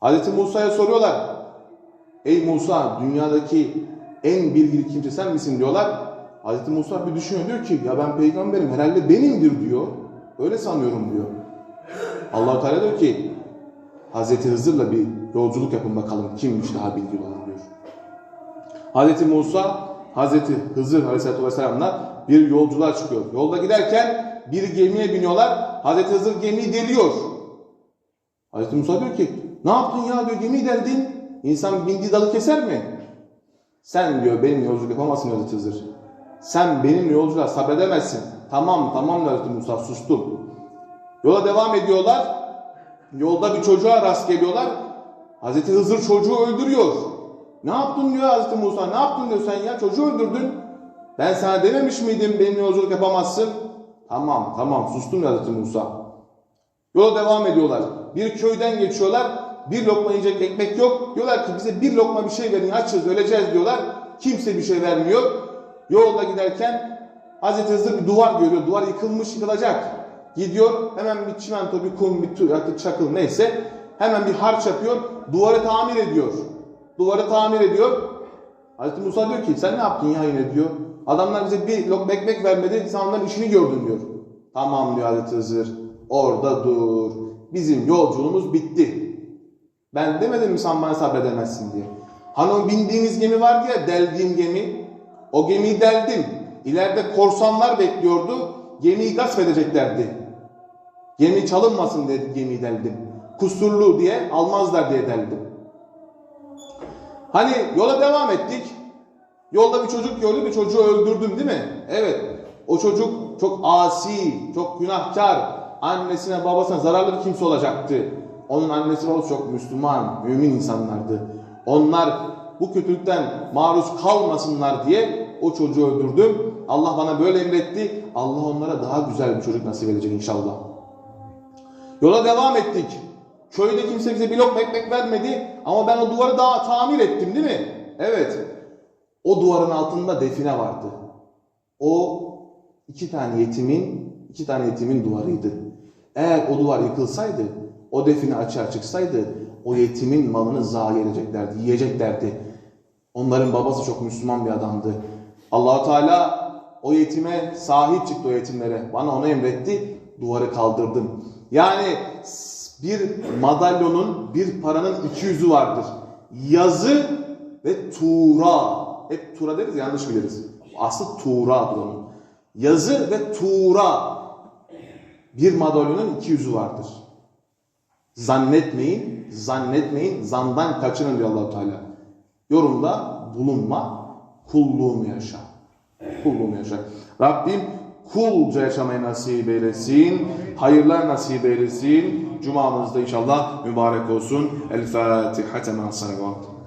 Hazreti Musa'ya soruyorlar. Ey Musa dünyadaki en bilgili kimse sen misin diyorlar. Hazreti Musa bir düşünüyor diyor ki ya ben peygamberim herhalde benimdir diyor. Öyle sanıyorum diyor. allah Teala diyor ki Hazreti Hızır'la bir yolculuk yapın bakalım kimmiş daha bilgili olan diyor. Hazreti Musa Hazreti Hızır Aleyhisselatü Vesselam'la bir yolculuğa çıkıyor. Yolda giderken bir gemiye biniyorlar. Hazreti Hızır gemiyi deliyor. Hazreti Musa diyor ki ne yaptın ya diyor gemiyi deldin. İnsan bindiği dalı keser mi? Sen diyor benim yolculuk yapamazsın Hazreti Hızır. Sen benim yolculuğa sabredemezsin. Tamam tamam Hazreti Musa sustum. Yola devam ediyorlar. Yolda bir çocuğa rast geliyorlar. Hazreti Hızır çocuğu öldürüyor. Ne yaptın diyor Hazreti Musa. Ne yaptın diyor sen ya çocuğu öldürdün. Ben sana dememiş miydim benim yolculuk yapamazsın. Tamam tamam sustum Hazreti Musa. Yola devam ediyorlar. Bir köyden geçiyorlar. Bir lokma yiyecek ekmek yok. Diyorlar ki bize bir lokma bir şey verin açız öleceğiz diyorlar. Kimse bir şey vermiyor. Yolda giderken Hazreti Hızır bir duvar görüyor. Duvar yıkılmış yıkılacak. Gidiyor hemen bir çimento, bir kum, bir tu, artık çakıl neyse hemen bir harç yapıyor. Duvarı tamir ediyor. Duvarı tamir ediyor. Hazreti Musa diyor ki sen ne yaptın ya yine diyor. Adamlar bize bir lokma ekmek vermedi. Sen onların işini gördün diyor. Tamam diyor Hazreti Hızır. Orada dur. Bizim yolculuğumuz bitti. Ben demedim mi sen bana sabredemezsin diye. Hani o bindiğimiz gemi vardı ya deldiğim gemi. O gemiyi deldim. İleride korsanlar bekliyordu. Gemiyi gasp edeceklerdi. Gemi çalınmasın diye gemiyi deldim. Kusurlu diye almazlar diye deldim. Hani yola devam ettik. Yolda bir çocuk gördü, bir çocuğu öldürdüm değil mi? Evet. O çocuk çok asi, çok günahkar, annesine babasına zararlı bir kimse olacaktı. Onun annesi babası çok Müslüman, mümin insanlardı. Onlar bu kötülükten maruz kalmasınlar diye o çocuğu öldürdüm. Allah bana böyle emretti. Allah onlara daha güzel bir çocuk nasip edecek inşallah. Yola devam ettik. Köyde kimse bize bir lokma ekmek vermedi ama ben o duvarı daha tamir ettim değil mi? Evet. O duvarın altında define vardı. O iki tane yetimin, iki tane yetimin duvarıydı. Eğer o duvar yıkılsaydı, o define açığa çıksaydı, o yetimin malını zayi edeceklerdi, yiyeceklerdi. Onların babası çok Müslüman bir adamdı. allah Teala o yetime sahip çıktı o yetimlere. Bana onu emretti, duvarı kaldırdım. Yani bir madalyonun, bir paranın iki yüzü vardır. Yazı ve tuğra. Hep tuğra deriz yanlış biliriz. Aslı tuğra'dır onun. Yazı ve tuğra. Bir madalyonun iki yüzü vardır. Zannetmeyin, zannetmeyin, zandan kaçının diyor allah Teala. Yorumda bulunma, kulluğumu yaşa. Kulluğumu yaşa. Rabbim kulca yaşamayı nasip eylesin. Hayırlar nasip eylesin. Cumamızda inşallah mübarek olsun. El Fatiha. Temen salavat.